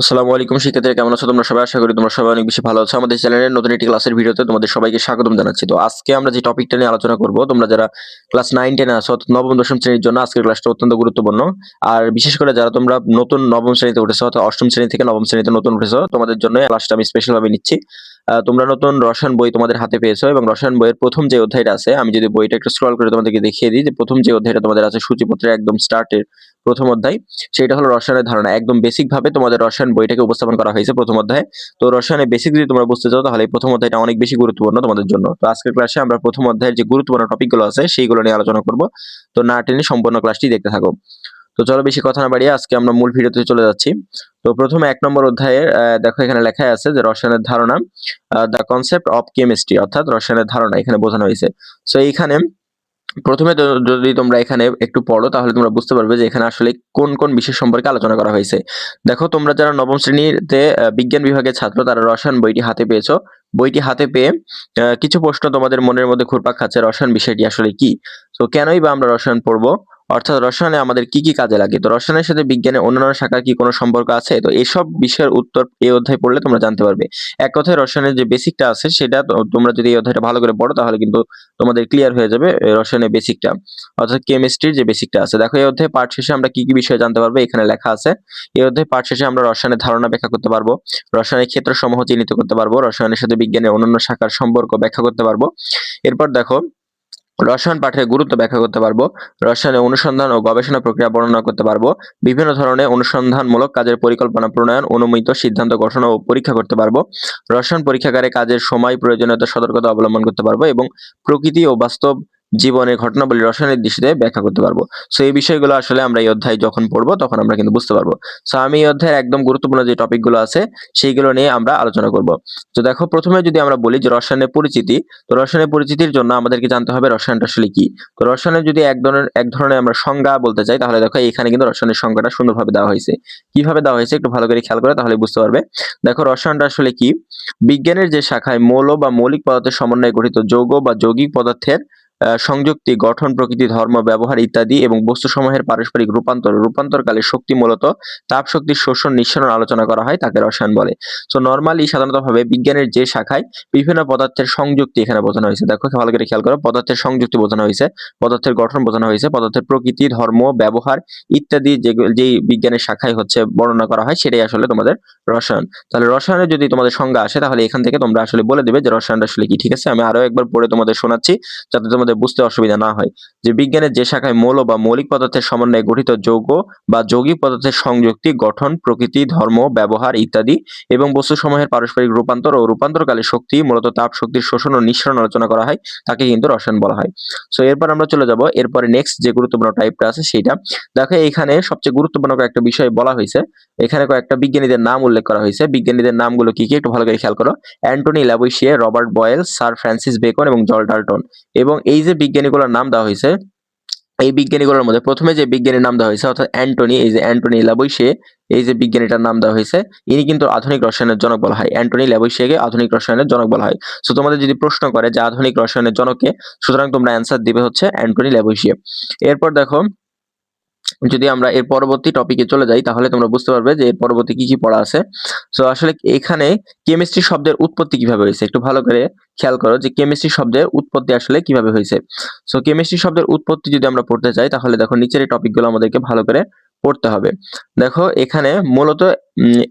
আসসালামু আলাইকুম শিক্ষার্থীরা, কেমন আছো তোমরা সবাই? আশা করি তোমরা সবাই অনেক বেশি ভালো আছো। আমাদের চ্যানেলের নতুন একটি ক্লাসের ভিডিওতে তোমাদের সবাইকে স্বাগতম জানাচ্ছি। তো আজকে আমরা যে টপিকটা নিয়ে আলোচনা করব, তোমরা যারা ক্লাস নাইন টেনে আছো নবম, দশম শ্রেণির জন্য আজকের ক্লাসটা অত্যন্ত গুরুত্বপূর্ণ। আর বিশেষ করে যারা তোমরা নতুন নবম শ্রেণীতে উঠেছো, অর্থাৎ অষ্টম শ্রেণি থেকে নবম শ্রেণীতে নতুন উঠেছো, তোমাদের জন্য ক্লাসটা আমি স্পেশাল ভাবে নিচ্ছি তোমরা নতুন রসায়ন বই তোমাদের হাতে পেয়েছ এবং রসায়ন বইয়ের প্রথম যে অধ্যায়টা আছে, আমি যদি বইটা একটু স্ক্রল করে তোমাদেরকে দেখিয়ে দিই, যে প্রথম যে অধ্যায়টা তোমাদের আছে, সূচিপত্রের একদম স্টার্টের প্রথম অধ্যায়, সেটা হলো রসায়নের ধারণা। একদম বেসিক ভাবে তোমাদের রসায়ন বইটাকে উপস্থাপন করা হয়েছে প্রথম অধ্যায়ে। তো রসায়নের বেসিক যদি তোমরা বুঝতে চাও তাহলে প্রথম অধ্যায়টা অনেক বেশি গুরুত্বপূর্ণ তোমাদের জন্য। তো আজকের ক্লাসে আমরা প্রথম অধ্যায়ের যে গুরুত্বপূর্ণ টপিকগুলো আছে সেইগুলো নিয়ে আলোচনা করব। তো না টেনে সম্পূর্ণ ক্লাসটি দেখতে থাকো। তো চলো বেশি কথা না বাড়িয়ে আজকে আমরা মূল ভিডিওতে চলে যাচ্ছি। তো প্রথমে এক নম্বর অধ্যায়ে আহ, দেখো এখানে লেখা আছে যে রসায়নের ধারণা দ্য কনসেপ্ট অফ কেমিস্ট্রি অর্থাৎ রসায়নের ধারণা এখানে বোঝানো হয়েছে। সো এইখানে প্রথমে যদি তোমরা এখানে একটু পড়ো, তাহলে তোমরা বুঝতে পারবে যে এখানে আসলে কোন কোন বিষয় সম্পর্কে আলোচনা করা হয়েছে। দেখো, তোমরা যারা নবম শ্রেণীতে বিজ্ঞান বিভাগের ছাত্র, তারা রসায়ন বইটি হাতে পেয়েছ। বইটি হাতে পেয়ে কিছু প্রশ্ন তোমাদের মনের মধ্যে ঘুরপাক খাচ্ছে, রসায়ন বিষয়টি আসলে কি? তো কেনই বা আমরা রসায়ন পড়ব? অর্থাৎ রসায়নে আমাদের কি কি কাজে লাগে? তো রসায়নের সাথে বিজ্ঞানের অন্যান্য শাখার কি কোনো সম্পর্ক আছে? তো এসব বিষয়ের উত্তর এই অধ্যায় পড়লে তোমরা জানতে পারবে। এক কথায় রসায়নের যে বেসিকটা আছে, সেটা তোমরা যদি এই অধ্যায়টা ভালো করে পড়ো, তাহলে কিন্তু তোমাদের ক্লিয়ার হয়ে যাবে রসায়নের বেসিকটা অর্থাৎ কেমিস্ট্রির যে বেসিকটা আছে। দেখো, এই অধ্যায়ে পাঠ শেষে আমরা কি কি বিষয় জানতে পারব? এখানে লেখা আছে, এই অধ্যায় পাঠ শেষে আমরা রসায়নের ধারণা ব্যাখ্যা করতে পারব, রসায়নের ক্ষেত্র সমূহ চিহ্নিত করতে পারব, রসায়নের সাথে বিজ্ঞানের অন্যান্য শাখার সম্পর্ক ব্যাখ্যা করতে পারব। এরপর দেখো রসায়ন পাঠের গুরুত্ব ব্যাখ্যা করতে পারব রসায়নের অনুসন্ধান ও গবেষণা প্রক্রিয়া বর্ণনা করতে পারব, বিভিন্ন ধরনের অনুসন্ধানমূলক কাজের পরিকল্পনা প্রণয়ন, অনুমিত সিদ্ধান্ত গঠন ও পরীক্ষা করতে পারব, রসায়ন পরীক্ষাগারে কাজের সময় প্রয়োজনীয়তা সতর্কতা অবলম্বন করতে পারব এবং প্রকৃতি ও বাস্তব জীবনের ঘটনাবলী রসায়নের দৃষ্টিতে ব্যাখ্যা করতে পারব। সো এই বিষয়গুলো আসলে আমরা এই অধ্যায় যখন পড়ব, তখন আমরা কিন্তু বুঝতে পারব। সো আমি এই অধ্যায়ের একদম গুরুত্বপূর্ণ যে টপিকগুলো আছে, সেইগুলো নিয়ে আমরা আলোচনা করব। তো দেখো, প্রথমে যদি আমরা বলি যে রসায়নের পরিচিতি, তো রসায়নের পরিচিতির জন্য আমাদেরকে জানতে হবে রসায়নটা আসলে কি। তো রসায়নের যদি এক ধরনের এক ধরনের আমরা সংজ্ঞা বলতে চাই, তাহলে দেখো এখানে কিন্তু রসায়নের সংজ্ঞাটা সুন্দরভাবে দেওয়া হয়েছে। কীভাবে দেওয়া হয়েছে, একটু ভালো করে খেয়াল করে, তাহলে বুঝতে পারবে। দেখো, রসায়নটা আসলে কি? বিজ্ঞানের যে শাখায় মৌল বা মৌলিক পদার্থের সমন্বয়ে গঠিত যৌগ বা যৌগিক পদার্থের সংযুক্তি, গঠন, প্রকৃতি, ধর্ম, ব্যবহার ইত্যাদি এবং বস্তুসমূহের পারস্পরিক রূপান্তর, রূপান্তরকালে শক্তি মূলত তাপ শক্তির শোষণ নিঃসরণ আলোচনা করা হয় তাকে রসায়ন বলে। সো নর্মালি সাধারণতভাবে বিজ্ঞানের যে শাখায় বিভিন্ন পদার্থের সংযুক্তি এখানে বোঝানো হয়েছে। দেখো ভালো করে খেয়াল করো, পদার্থের সংযুক্তি বোঝানো হয়েছে, পদার্থের গঠন বোঝানো হয়েছে, পদার্থের প্রকৃতি, ধর্ম, ব্যবহার ইত্যাদি যেগুলো যেই বিজ্ঞানের শাখায় হচ্ছে বর্ণনা করা হয়, সেটাই আসলে তোমাদের রসায়ন। তাহলে রসায়নের যদি তোমাদের সংজ্ঞা আসে, তাহলে এখান থেকে তোমরা আসলে বলে দেবে যে রসায়নটা আসলে কি, ঠিক আছে? আমি আরও একবার পড়ে তোমাদের শোনাচ্ছি, যাতে তোমাদের বুঝতে অসুবিধা না হয়। যে বিজ্ঞানের যে শাখায় মৌল বা মৌলিক পদার্থের সমন্বয়ে গঠিত যৌগ বা যৌগিক পদার্থের সংযুক্তি, গঠন, প্রকৃতি, ধর্ম, ব্যবহার ইত্যাদি এবং বস্তুসমূহের পারস্পরিক রূপান্তর ও রূপান্তরকালে শক্তি, মূলত তাপ, শক্তির শোষণ ও নিঃসরণ আলোচনা করা হয়, তাকে কিন্তু রসায়ন বলা হয়। সো এরপর আমরা চলে যাব। এরপরে নেক্সট যে গুরুত্বপূর্ণ টাইপটা আছে সেইটা দেখো, এখানে সবচেয়ে গুরুত্বপূর্ণ কয়েকটা বিষয় বলা হয়েছে। এখানে কয়েকটা বিজ্ঞানীদের নাম উল্লেখ করা হয়েছে। বিজ্ঞানীদের নামগুলো কি কি? একটু ভালো করে খেয়াল করো। Antoine ল্যাবুইশিয়ে Robert Boyle, sir Francis Bacon এবং জল ডাল্টন। এবং এই যে বিজ্ঞানীগুলোর নাম দেওয়া হয়েছে, এই বিজ্ঞানীগুলোর মধ্যে প্রথমে যে বিজ্ঞানীর নাম দেওয়া হয়েছে, অর্থাৎ অ্যান্টনি, এই যে অ্যান্টনি ল্যাবুইশিয়ে এই যে বিজ্ঞানীটার নাম দেওয়া হয়েছে, ইনি কিন্তু আধুনিক রসায়নের জনক বলা হয়। অ্যান্টনি ল্যাবুইশিয়াকে আধুনিক রসায়নের জনক বলা হয়। সো তোমাদের যদি প্রশ্ন করে যে আধুনিক রসায়নের জনকে সুতরাং তোমরা অ্যান্সার দিবে হচ্ছে অ্যান্টনি ল্যাবুইশিয়া এরপর দেখো যদি আমরা এর পরবর্তী টপিকে চলে যাই, তাহলে তোমরা বুঝতে পারবে যে এর পরবর্তী কি কি পড়া আছে। সো আসলে এখানে কেমিস্ট্রি শব্দের উৎপত্তি কীভাবে হয়েছে, একটু ভালো করে খেয়াল করো যে কেমিস্ট্রি শব্দের উৎপত্তি আসলে কীভাবে হয়েছে। সো কেমিস্ট্রি শব্দের উৎপত্তি যদি আমরা পড়তে চাই তাহলে দেখো নিচের এই টপিকগুলো আমাদেরকে ভালো করে পড়তে হবে। দেখো, এখানে মূলত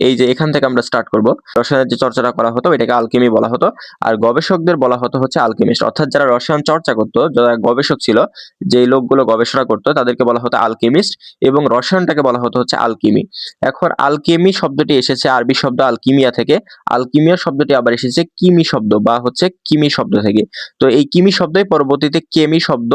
এই যে এখান থেকে আমরা স্টার্ট করব। রসায়নের যে চর্চাটা করা হতো, এটাকে আলকেমি বলা হতো। আর গবেষকদের বলা হতো হচ্ছে আলকেমিস্ট অর্থাৎ যারা রসায়ন চর্চা করতো, যারা গবেষক ছিল যে লোকগুলো গবেষণা করতো, তাদেরকে বলা হতো আলকেমিস্ট এবং রসায়নটাকে বলা হতো হচ্ছে আলকিমি এখন আলকেমি শব্দটি এসেছে আরবি শব্দ আলকিমিয়া থেকে। আলকিমিয়া শব্দটি আবার এসেছে কিমি শব্দ বা হচ্ছে কিমি শব্দ থেকে। তো এই কিমি শব্দই পরবর্তীতে কেমি শব্দ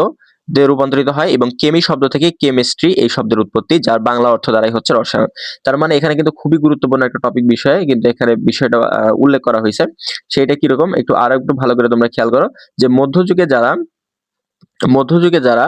রূপান্তরিত হয় এবং কেমি শব্দ থেকে কেমিস্ট্রি এই শব্দের উৎপত্তি, যার বাংলা অর্থ দ্বারাই হচ্ছে রসায়ন। তার মানে এখানে কিন্তু খুবই গুরুত্বপূর্ণ একটা টপিক বিষয়, কিন্তু এখানে বিষয়টা উল্লেখ করা হয়েছে। সেটা কীরকম? একটু আরও একটু ভালো করে তোমরা খেয়াল করো যে মধ্যযুগে যারা মধ্যযুগে যারা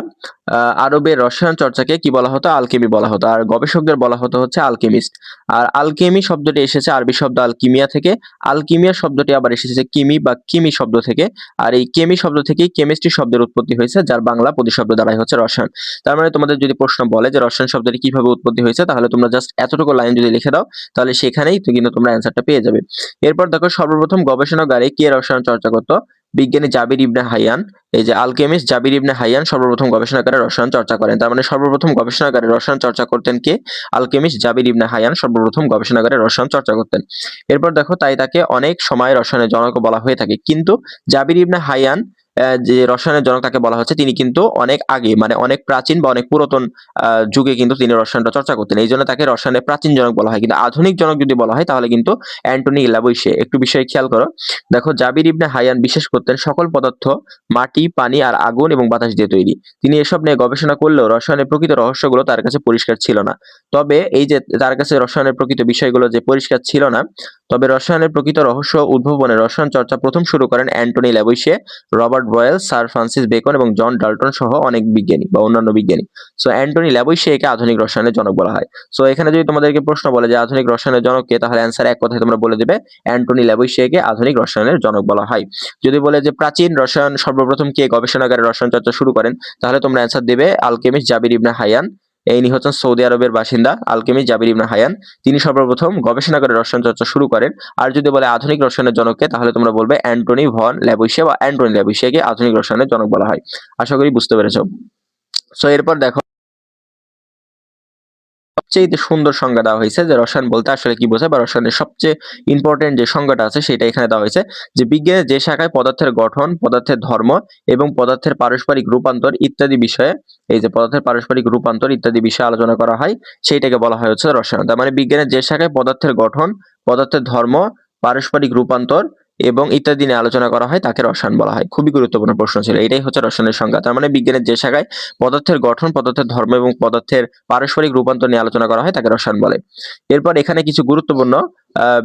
আহ, আরবের রসায়ন চর্চাকে কি বলা হতো? আলকেমি বলা হতো। আর গবেষকদের বলা হতো হচ্ছে আলকেমিস্ট আর আলকেমি শব্দটি এসেছে আরবি শব্দ আলকিমিয়া থেকে। আলকিমিয়া শব্দটি আবার এসেছে কিমি বা কিমি শব্দ থেকে। আর এই কেমি শব্দ থেকেই কেমিস্ট্রি শব্দের উৎপত্তি হয়েছে যার বাংলা প্রতিশব্দ দ্বারাই হচ্ছে রসায়ন। তার মানে তোমাদের যদি প্রশ্ন বলে যে রসায়ন শব্দটি কীভাবে উৎপত্তি হয়েছে তাহলে তোমরা জাস্ট এতটুকু লাইন যদি লিখে দাও তাহলে সেখানেই কিন্তু তোমরা অ্যান্সারটা পেয়ে যাবে। এরপর দেখো সর্বপ্রথম গবেষণাগারে কে রসায়ন চর্চা করতো? বিজ্ঞানী জাবির ইবনে হাইয়ান, এই যে আলকেমিস্ট জাবির ইবনে হাইয়ান সর্বপ্রথম গবেষণাগারে রসায়ন চর্চা করেন। তার মানে সর্বপ্রথম গবেষণাগারে রসায়ন চর্চা করতেন কে? আলকেমিস্ট জাবির ইবনে হাইয়ান সর্বপ্রথম গবেষণাগারে রসায়ন চর্চা করতেন। এরপর দেখো তাই তাকে অনেক সময় রসায়নের জনক বলা হয়ে থাকে। কিন্তু জাবির ইবনে হাইয়ান যে রসায়নের জনক তাকে বলা হচ্ছে, তিনি কিন্তু অনেক আগে মানে অনেক প্রাচীন বা অনেক পুরাতন যুগে কিন্তু তিনি রসায়নটা চর্চা করতেন। এই জন্য তাকে রসায়নের প্রাচীন জনক বলা হয়। কিন্তু আধুনিক জনক যদি বলা হয়, তাহলে কিন্তু অ্যান্টনি ইলাবইসে একটু বিষয়ে খেয়াল করো। দেখো, জাবির ইবনে হাইয়ান বিশ্বাস করতেন সকল পদার্থ, মাটি, পানি আর আগুন এবং বাতাস দিয়ে তৈরি। তিনি এসব নিয়ে গবেষণা করলেও রসায়নের প্রকৃত রহস্যগুলো তার কাছে পরিষ্কার ছিল না। তবে এই যে তার কাছে রসায়নের প্রকৃত বিষয়গুলো যে পরিষ্কার ছিল না, তবে রসায়নের প্রকৃত রহস্য উদ্ভাবনে রসায়ন চর্চা প্রথম শুরু করেন Antoine ল্যাবইসে Robert Boyle sir Francis Bacon এবং জন ডাল্টন সহ অনেক বিজ্ঞানী বা অন্যান্য বিজ্ঞানী। সো অ্যান্টনি ল্যাবইসে একে আধুনিক রসায়নের জনক বলা হয়। সো এখানে যদি তোমাদেরকে প্রশ্ন বলে যে আধুনিক রসায়নের জনক কে তাহলে অ্যান্সার এক কথায় তোমরা বলে দেবে অ্যান্টনি ল্যাবইসিয়াকে আধুনিক রসায়নের জনক বলা হয়। যদি বলে যে প্রাচীন রসায়ন, সর্বপ্রথম কে গবেষণাগারে রসায়ন চর্চা শুরু করেন, তাহলে তোমরা অ্যান্সার দেবে আলকেমিস্ট জাবির ইবনে হায়ান ইনি হচ্ছেন সৌদি আরবের বাসিন্দা আলকেমি জাবির ইবনা হায়ান। তিনি সর্বপ্রথম গবেষণা করে রসায়ন চর্চা শুরু করেন। আর যদি বলে আধুনিক রসায়নের জনককে, তাহলে তোমরা বলবে অ্যান্টনি ভন ল্যাবইসিয়া বা অ্যান্টনি ল্যাবইসিয়াকে আধুনিক রসায়নের জনক বলা হয়। আশা করি বুঝতে পেরেছ। সো এরপর দেখো সবচেয়ে সুন্দর সংজ্ঞা দেওয়া হয়েছে যে রসায়ন বলতে আসলে কি বোঝায় বা রসায়নের সবচেয়ে ইম্পর্টেন্ট যে সংজ্ঞাটা আছে সেটা এখানে দেওয়া হয়েছে যে বিজ্ঞানের যে শাখায় পদার্থের গঠন, পদার্থের ধর্ম এবং পদার্থের পারস্পরিক রূপান্তর ইত্যাদি বিষয়ে, এই যে পদার্থের পারস্পরিক রূপান্তর ইত্যাদি বিষয়ে আলোচনা করা হয়, সেইটাকে বলা হয় হচ্ছে রসায়ন। তার মানে বিজ্ঞানের যে শাখায় পদার্থের গঠন, পদার্থের ধর্ম, পারস্পরিক রূপান্তর এবং ইত্যাদি নিয়ে আলোচনা করা হয়, তাকে রসায়ন বলা হয়। খুবই গুরুত্বপূর্ণ প্রশ্ন ছিল। এটাই হচ্ছে রসায়নের সংজ্ঞা। তার মানে বিজ্ঞানের যে শাখায় পদার্থের গঠন, পদার্থের ধর্ম এবং পদার্থের পারস্পরিক রূপান্তর নিয়ে আলোচনা করা হয়, তাকে রসায়ন বলে। এরপর এখানে কিছু গুরুত্বপূর্ণ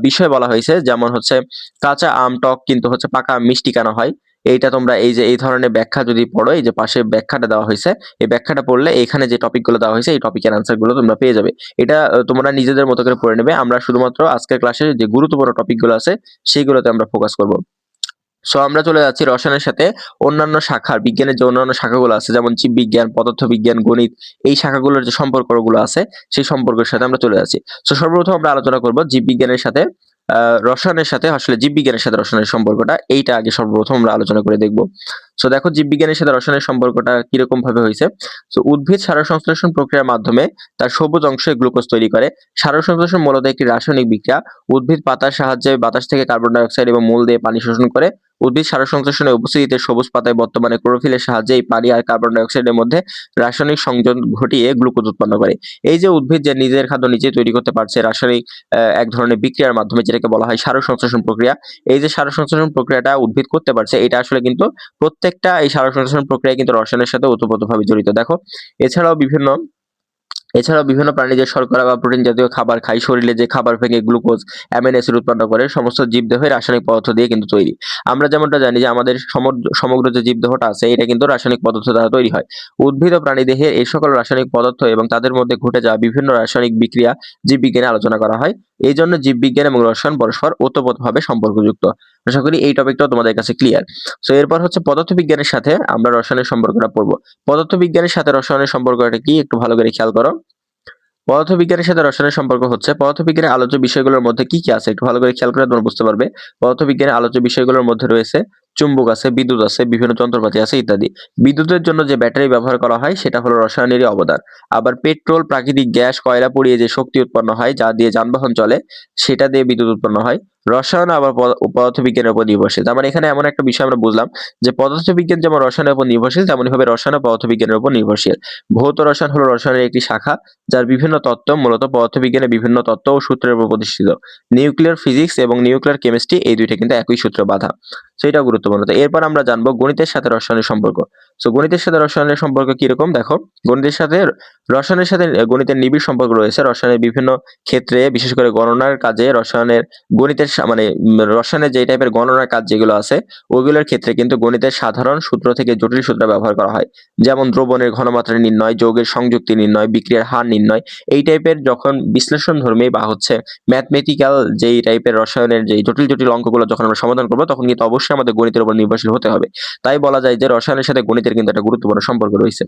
বিষয় বলা হয়েছে। যেমন হচ্ছে, কাঁচা আম, টক কিন্তু হচ্ছে পাকা মিষ্টি কেন হয়? এইটা তোমরা এই যে এই ধরনের ব্যাখ্যা যদি পড়ো এই যে পাশে ব্যাখ্যাটা দেওয়া হয়েছে এই ব্যাখ্যাটা পড়লে এখানে যে টপিকগুলো দেওয়া হয়েছে এই টপিকের আনসারগুলো তোমরা পেয়ে যাবে। এটা তোমরা নিজেদের মতো করে পড়ে নেবে। আমরা শুধুমাত্র আজকের ক্লাসে যে গুরুত্বপূর্ণ টপিকগুলো আছে সেইগুলোতে আমরা ফোকাস করব। সো আমরা চলে যাচ্ছি রসায়নের সাথে অন্যান্য শাখার বিজ্ঞানের যে অন্যান্য শাখাগুলো আছে যেমন জীববিজ্ঞান পদার্থবিজ্ঞান গণিত এই শাখাগুলোর যে সম্পর্কগুলো আছে সেই সম্পর্কের সাথে আমরা চলে যাচ্ছি। সো সর্বপ্রথম আমরা আলোচনা করব জীববিজ্ঞানের সাথে আহ, রসায়নের সাথে, আসলে জীববিজ্ঞানের সাথে রসায়নের সম্পর্কটা, এইটা আগে সর্বপ্রথম আমরা আলোচনা করে দেখব। সো দেখো জীববিজ্ঞানের সাথে রসায়নের সম্পর্কটা কীরকম ভাবে হয়েছে? তো উদ্ভিদ সার সংশ্লেষণ প্রক্রিয়ার মাধ্যমে তার সবুজ অংশে গ্লুকোজ তৈরি করে। সার সংশ্লেষণ মূলত একটি রাসায়নিক বিক্রিয়া। উদ্ভিদ পাতার সাহায্যে বাতাস থেকে কার্বন ডাইঅক্সাইড এবং মূল দিয়ে পানি শোষণ করে। উদ্ভিদ সার সংশ্লেষণের উপস্থিতিতে সবুজ পাতায় বর্তমানে ক্লোরোফিলের সাহায্যে এই পানি আর কার্বন ডাই অক্সাইডের মধ্যে রাসায়নিক সংযোগ ঘটিয়ে গ্লুকোজ উৎপন্ন করে। এই যে উদ্ভিদ যে নিজের খাদ্য নিজে তৈরি করতে পারছে, রাসায়নিক এক ধরনের বিক্রিয়ার মাধ্যমে যেটাকে বলা হয় সার সংশ্লেষণ প্রক্রিয়া, এই যে সার সংশ্লেষণ প্রক্রিয়াটা উদ্ভিদ করতে পারছে, এটা আসলে কিন্তু প্রত্যেকটা এই সার সংশ্লেষণ প্রক্রিয়া কিন্তু রসায়নের সাথে ওতপ্রোতভাবে জড়িত। দেখো, এছাড়াও বিভিন্ন এছাড়াও বিভিন্ন প্রাণী যে শর্করা বা প্রোটিন জাতীয় খাবার খায়, শরীরে যে খাবার ভেঙে গ্লুকোজ অ্যামিনো অ্যাসিড উৎপন্ন করে, সমস্ত জীবদেহে রাসায়নিক পদার্থ দিয়ে কিন্তু তৈরি। আমরা যেমনটা জানি যে আমাদের সমগ্র সমগ্র যে জীবদেহটা আছে, এটা কিন্তু রাসায়নিক পদার্থ দ্বারা তৈরি হয়। উদ্ভিদ ও প্রাণী দেহে এই সকল রাসায়নিক পদার্থ এবং তাদের মধ্যে ঘটে যাওয়া বিভিন্ন রাসায়নিক বিক্রিয়া জীববিজ্ঞানে আলোচনা করা হয়। এই জন্য জীববিজ্ঞান এবং রসায়ন পরস্পর ওতপ্রোতভাবে সম্পর্কযুক্ত। আশা করি এই টপিকটাও তোমাদের কাছে ক্লিয়ার সো এরপর হচ্ছে পদার্থবিজ্ঞানের সাথে আমরা রসায়নের সম্পর্কটা পড়ব। পদার্থবিজ্ঞানের সাথে রসায়নের সম্পর্কটা কি? একটু ভালো করে খেয়াল করো। পদার্থবিজ্ঞানের সাথে রসায়নের সম্পর্ক হচ্ছে, পদার্থবিজ্ঞানের আলোচ্য বিষয়গুলোর মধ্যে কি কি আছে? একটু ভালো করে খেয়াল করে তোমরা বুঝতে পারবে। পদার্থবিজ্ঞানের আলোচ্য বিষয়গুলোর মধ্যে রয়েছে চুম্বক আছে, বিদ্যুৎ আছে, বিভিন্ন যন্ত্রপাতি আছে ইত্যাদি। বিদ্যুতের জন্য যে ব্যাটারি ব্যবহার করা হয়, সেটা হলো রসায়নেরই অবদান। আবার পেট্রোল প্রাকৃতিক গ্যাস, কয়লা পুড়িয়ে যে শক্তি উৎপন্ন হয়, যা দিয়ে যানবাহন চলে, সেটা দিয়ে বিদ্যুৎ উৎপন্ন হয়। রসায়ন আবার পদ- পদার্থবিজ্ঞানের উপর নির্ভরশীল। তার মানে এখানে এমন একটা বিষয় আমরা বুঝলাম যে পদার্থবিজ্ঞান যেমন রসায়নের উপর নির্ভরশীল তেমনি ভাবে রসায়ন পদার্থবিজ্ঞানের উপর নির্ভরশীল। ভৌত রসায়ন হলো রসায়নের একটি শাখা, যার বিভিন্ন তত্ত্ব, মূলত পদার্থবিজ্ঞানের বিভিন্ন তত্ত্ব ও সূত্রের উপর প্রতিষ্ঠিত। নিউক্লিয়ার ফিজিক্স এবং নিউক্লিয়ার কেমিস্ট্রি এই দুইটা কিন্তু একই সূত্র বাধা। এটা গুরুত্বপূর্ণ। এরপর আমরা জানব গণিতের সাথে রসায়নের সম্পর্ক। সো গণিতের সাথে রসায়নের সম্পর্ক কীরকম? দেখো, গণিতের সাথে রসায়নের সাথে গণিতের নিবিড় সম্পর্ক রয়েছে। রসায়নের বিভিন্ন ক্ষেত্রে, বিশেষ করে গণনার কাজে, রসায়নের, গণিতের মানে রসায়নের যে টাইপের গণনার কাজ যেগুলো আছে, ওইগুলোর ক্ষেত্রে কিন্তু গণিতের সাধারণ সূত্র থেকে জটিল সূত্র ব্যবহার করা হয়। যেমন দ্রবণের ঘনমাত্রা নির্ণয়, যৌগের সংযুক্তি নির্ণয়, বিক্রিয়ার হার নির্ণয়, এই টাইপের যখন বিশ্লেষণ ধর্মী বা হচ্ছে ম্যাথমেটিক্যাল যেই টাইপের রসায়নের যে জটিল জটিল অঙ্কগুলো যখন আমরা সমাধান করব, তখন কিন্তু অবশ্যই আমাদের গণিতের উপর নির্ভরশীল হতে হবে। তাই বলা যায় যে, রসায়নের সাথে গণিতের কিন্তু একটা গুরুত্বপূর্ণ সম্পর্ক রয়েছে।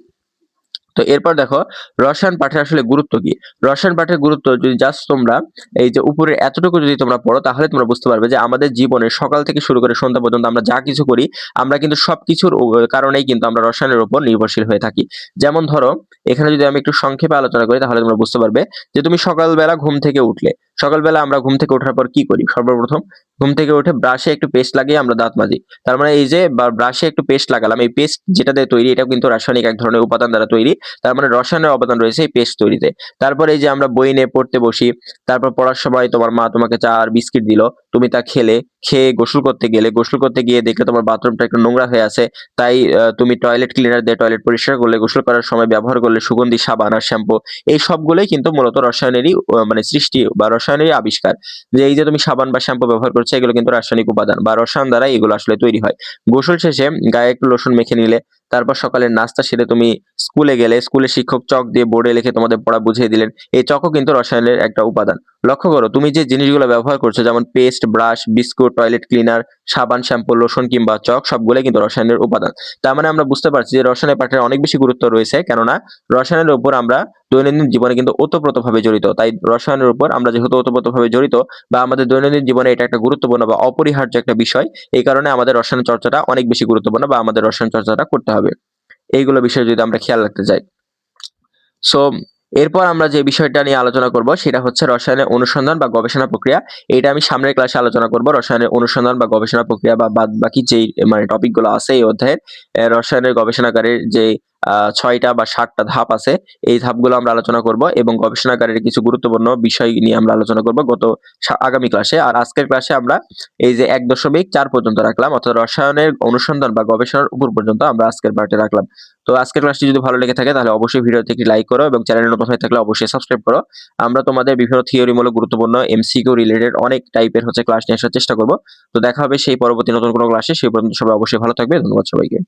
তো এরপর দেখো, রসায়ন পাঠের আসলে গুরুত্ব কি? রসায়ন পাঠের গুরুত্ব যদি জাস্ট তোমরা এই যে উপরের এতটুকু যদি তোমরা পড়ো, তাহলে তোমরা বুঝতে পারবে যে আমাদের জীবনে সকাল থেকে শুরু করে সন্ধ্যা পর্যন্ত আমরা যা কিছু করি, আমরা কিন্তু সবকিছুর ও- কারণেই কিন্তু আমরা রসায়নের উপর নির্ভরশীল হয়ে থাকি। যেমন ধরো, এখানে যদি আমি একটু সংক্ষেপে আলোচনা করি, তাহলে তোমরা বুঝতে পারবে যে তুমি সকালবেলা ঘুম থেকে উঠলে। সকালবেলা আমরা ঘুম থেকে ওঠার পর কি করি? সর্বপ্রথম ঘুম থেকে উঠে ব্রাশে একটু পেস্ট লাগিয়ে আমরা দাঁত মাজি। তার মানে এই যে ব্রাশে একটু পেস্ট লাগালাম, এই পেস্ট যেটা দিয়ে তৈরি এটা কিন্তু রাসায়নিক এক ধরনের উপাদান দ্বারা তৈরি, তার মানে রসায়নের অবদান রয়েছে এই পেস্ট তৈরিতে। তারপর এই যে আমরা বই নিয়ে পড়তে বসি, তারপর পড়ার সময় তোমার মা তোমাকে চা আর বিস্কিট দিল, তুমি তা খেলে খেয়ে গোসল করতে গেলে, গোসল করতে গিয়ে দেখলে তোমার বাথরুমটা একটু নোংরা হয়ে আছে, তাই তুমি টয়লেট ক্লিনার দিয়ে টয়লেট পরিষ্কার করলে, গোসল করার সময় ব্যবহার করলে সুগন্ধি, সাবান আর শ্যাম্পু এই সবগুলোই কিন্তু মূলত রসায়নেরই মানে সৃষ্টি বা রসায়নেরই আবিষ্কার। যে এই যে তুমি সাবান বা শ্যাম্পু ব্যবহার করছ, এগুলো কিন্তু রাসায়নিক উপাদান বা রসায়ন দ্বারা এগুলো আসলে তৈরি হয়। গোসল শেষে গায়ে একটু লোশন মেখে নিলে তারপর সকালের নাস্তা সেরে তুমি স্কুলে গেলে স্কুলে শিক্ষক চক দিয়ে বোর্ডে লিখে তোমাদের পড়া বুঝিয়ে দিলেন। এই চকও কিন্তু রসায়নের একটা উপাদান। লক্ষ্য করো, তুমি যে জিনিসগুলো ব্যবহার করছ, যেমন paste brush biscuit toilet cleaner সাবান শ্যাম্পু লোশন কিংবা চক, সবগুলোই কিন্তু রসায়নের উপাদান। তার মানে আমরা বুঝতে পারছি যে রসায়নের পাঠের অনেক বেশি গুরুত্ব রয়েছে, কেননা রসায়নের উপর আমরা দৈনন্দিন জীবনে কিন্তু ওতপ্রোতভাবে জড়িত। তাই রসায়নের উপর আমরা যেহেতু ওতপ্রোতভাবে জড়িত বা আমাদের দৈনন্দিন জীবনে এটা একটা গুরুত্বপূর্ণ বা অপরিহার্য একটা বিষয়, এই কারণে আমাদের রসায়ন চর্চাটা অনেক বেশি গুরুত্বপূর্ণ বা আমাদের রসায়ন চর্চাটা করতে হবে। এইগুলো বিষয়ে যদি আমরা খেয়াল রাখতে চাই সো এরপর আমরা যে বিষয়টা নিয়ে আলোচনা করব, সেটা হচ্ছে রসায়নের অনুসন্ধান বা গবেষণা প্রক্রিয়া। এটা আমি সামনের ক্লাসে আলোচনা করব, রসায়নের অনুসন্ধান বা গবেষণা প্রক্রিয়া বা বাদ বাকি যেই মানে টপিকগুলো আছে এই অধ্যায়ের রসায়নের গবেষণাগারের যে ছয়টা বা সাতটা ধাপ আছে। এই ধাপগুলো আমরা আলোচনা করব এবং গবেষণাগারের কিছু গুরুত্বপূর্ণ বিষয় নিয়ে আমরা আলোচনা করব গত আগামী ক্লাসে। আর আজকের ক্লাসে আমরা এই যে এক দশমিক চার পর্যন্ত রাখলাম, অর্থাৎ রসায়নের অনুসন্ধান বা গবেষণার উপর পর্যন্ত আমরা আজকের পার্টে রাখলাম। তো আজকের ক্লাসটি যদি ভালো লেগে থাকে, তাহলে অবশ্যই ভিডিওতে একটি লাইক করো এবং চ্যানেলে নতুন হয়ে থাকলে অবশ্যই সাবস্ক্রাইব করো। আমরা তোমাদের বিভিন্ন থিওরিমূলক গুরুত্বপূর্ণ এমসিকিউ রিলেটেড অনেক টাইপের হচ্ছে ক্লাস নিয়ে আসার চেষ্টা করব। তো দেখা হবে সেই পরবর্তী নতুন কোনো ক্লাসে। সেই পর্যন্ত সবাই অবশ্যই ভালো থাকবে। ধন্যবাদ সবাইকে।